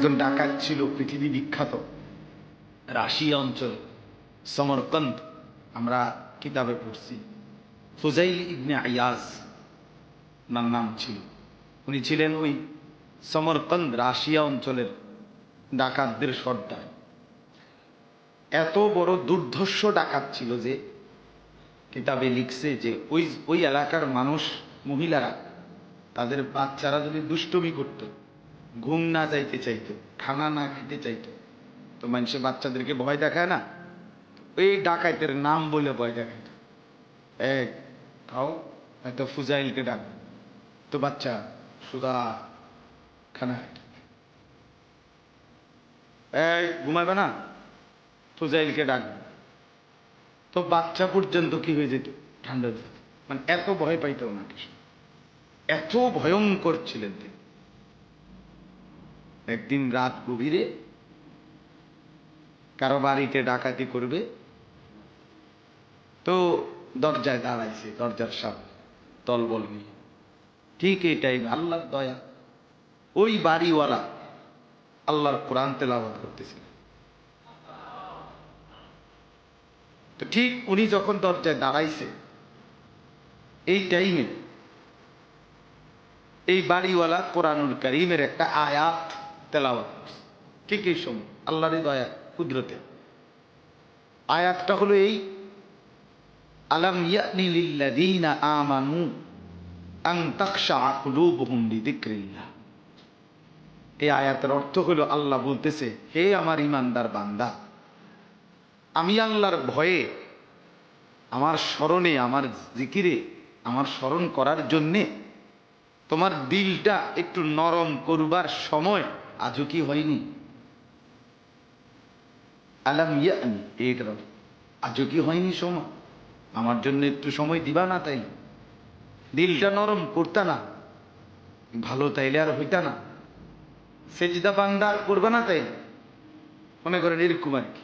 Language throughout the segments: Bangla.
একজন ডাকাত ছিল, পৃথিবী বিখ্যাত। রাশিয়া অঞ্চল, সমরকন্দ। আমরা কিতাবে পড়ছি। ফুজাইল ইবনে আয়াজ ওনার নাম ছিল। উনি ছিলেন ওই সমরকন্দ রাশিয়া অঞ্চলের ডাকাতদের সর্দার। এত বড় দুর্ধর্ষ ডাকাত ছিল যে কিতাবে লিখছে যে ওই ওই এলাকার মানুষ মহিলারা, তাদের বাচ্চারা যদি দুষ্টমি করত ঘুম না যাইতে চাইতো, খানা না খাইতে চাইতো। তো মানুষে বাচ্চাদেরকে ভয় দেখায় না? এই ডাকাইতের নাম বলে ভয় দেখাইত এক খাও, হয়তো ফুজাইলকে ডাক। তো বাচ্চা, সুদা, খানা। এই ঘুমাবে না? ফুজাইলকে ডাক। তো বাচ্চা পর্যন্ত কি হয়ে যেত? ঠান্ডা মানে এত ভয় পাইতো ওনাকে। এত ভয়ঙ্কর ছিলেন তিনি। একদিন রাত গভীরে কারও বাড়িতে ডাকাতি করবে, তো দরজায় দাঁড়াইছে দরজার সামনে, দলবল নিয়ে। ঠিক এই টাইম আল্লাহর দয়া। ওই বাড়িওয়ালা আল্লাহর কোরআন তেলাওয়াত করতেছিল। তো ঠিক উনি যখন দরজায় দাঁড়াইছে, এই টাইমে এই বাড়িওয়ালা কোরআনুল করিমের একটা আয়াত তেলাওয়াত। ঠিক এই সময়? আল্লাহর দয়া, কুদরতে। আয়াতটা হলো এই, আলাম ইয়ানি লিল্লাযীনা আমানু আন তাখশা কুলুবুহুম লিযিকরিল্লাহ। এই আয়াতের অর্থ হলো আল্লাহ বলতেছে, হে আমার ইমানদার বান্দা, আমি আল্লাহর ভয়ে আমার স্মরণে, আমার জিকিরে, আমার স্মরণ করার জন্যে তোমার দিলটা একটু নরম করবার সময় আজও কি হয়নি আলাম ইয়ানি অর্থ। আজও কি হয়নি সময় আমার জন্য একটু সময় দিবা না তাই দিলটা নরম করতা না ভালো তাইলে আর হইতা না সেজদা বান্দা করবে না তাই মনে করেন এরকম আর কি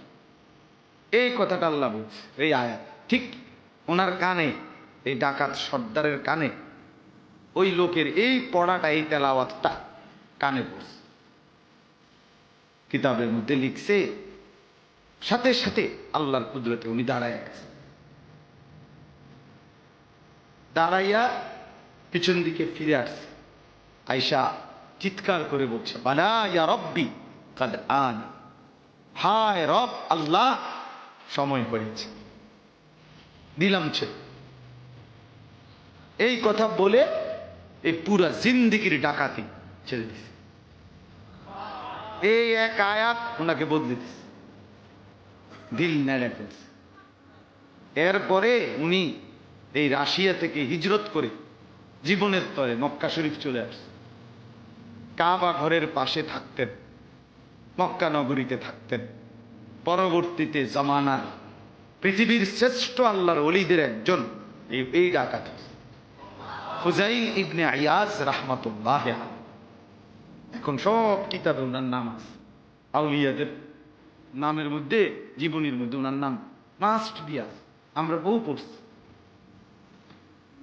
এই কথাটা আল্লাহ বলছে এই আয়াত ঠিক ওনার কানে এই ডাকাত সর্দারের কানে ওই লোকের এই পড়াটা এই তেলাওয়াতটা কানে পড়ছে। কিতাবের মধ্যে লিখছে, সাথে সাথে আল্লাহর কুদরতে উনি দাঁড়ায় গেছে দাঁড়াইয়া পিছন দিকে ফিরে আসছে। আয়সা চিৎকার করে বলছে, বালা রব্বি আন। হায় রব, আল্লাহ, সময় হয়েছে। দিলাম ছে এই কথা বলে এই পুরা জিন্দিগির ডাকাতি ছেড়ে দিছে। এই এক আয়াত ওনাকে বদলে দিছে। দিল নেড়ে ফেলছে। এরপরে উনি এই রাশিয়া থেকে হিজরত করে জীবনের তরে মক্কা শরীফ চলে আসছে। কাবা ঘরের পাশে থাকতেন, মক্কা নগরীতে থাকতেন। পরবর্তীতে জামানার পৃথিবীর শ্রেষ্ঠ আল্লাহর অলিদের একজন এই এই ডাকাত হুজাইল ইবনে আয়াজ রাহমাতুল্লাহ এখন সব কিতাবে ওনার নাম আছে। আউলিয়াদের নামের মধ্যে, জীবনীর মধ্যে ওনার নাম মাস্ট বি আছে। আমরা বহু পড়ছি।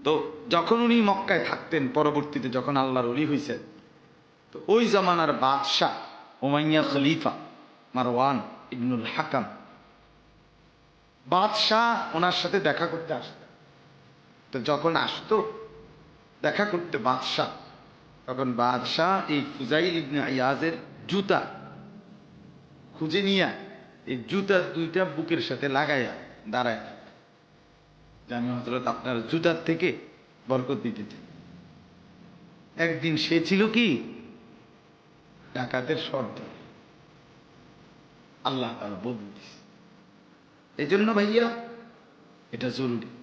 তো যখন উনি মক্কায় থাকতেন, পরবর্তীতে যখন আল্লাহর অলি হয়েছেন তো ওই জামানার বাদশাহ ওমাইয়া খলিফা মারওয়ান ইবনুল হাকাম বাদশাহ ওনার সাথে দেখা করতে আসতেন। তো যখন আসতো, দেখা করতে বাদশাহ তখন বাদশাহ এই ফুজাইল ইবনে ইয়াজের জুতা খুঁজে নিয়ে এই জুতা দুইটা বুকের সাথে লাগাইয়া দাঁড়ায়। আমি হজরত আপনার জুতার থেকে বরকত দিতে চাই একদিন সে ছিল কি? ডাকাতের সর্দার আল্লাহ তারা বদলে দিছে। এই জন্য ভাইয়া, এটা জরুরি।